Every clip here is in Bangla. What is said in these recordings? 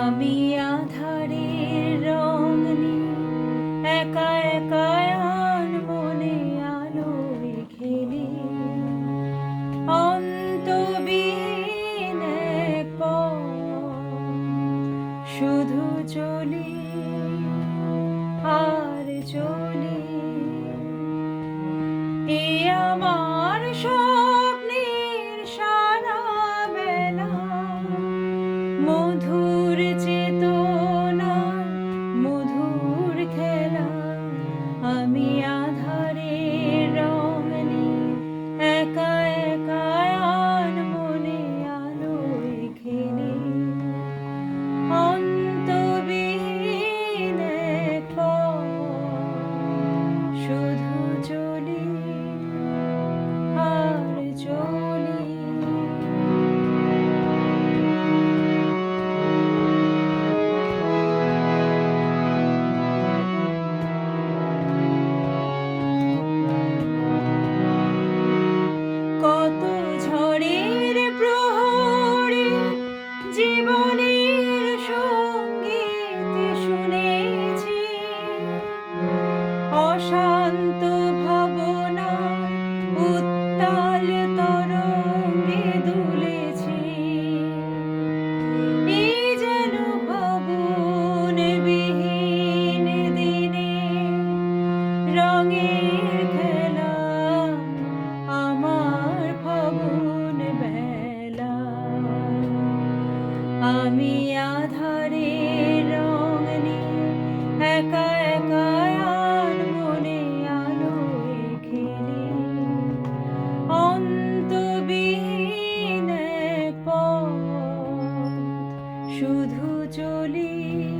আমি আধারের রং নিয়ে একা একা মনে আলোয় খেলি অন্তবিহীন শুধু চলি আর চলি। এ আমার স্বপ্নের mundo. আধারে রং নিয়ে একা একা আর মনে আলোয় খেলি শুধু চলি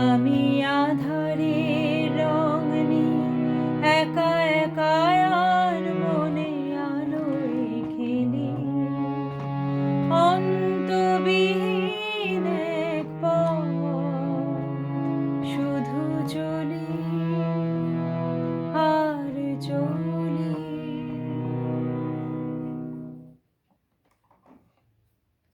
আমি আধারে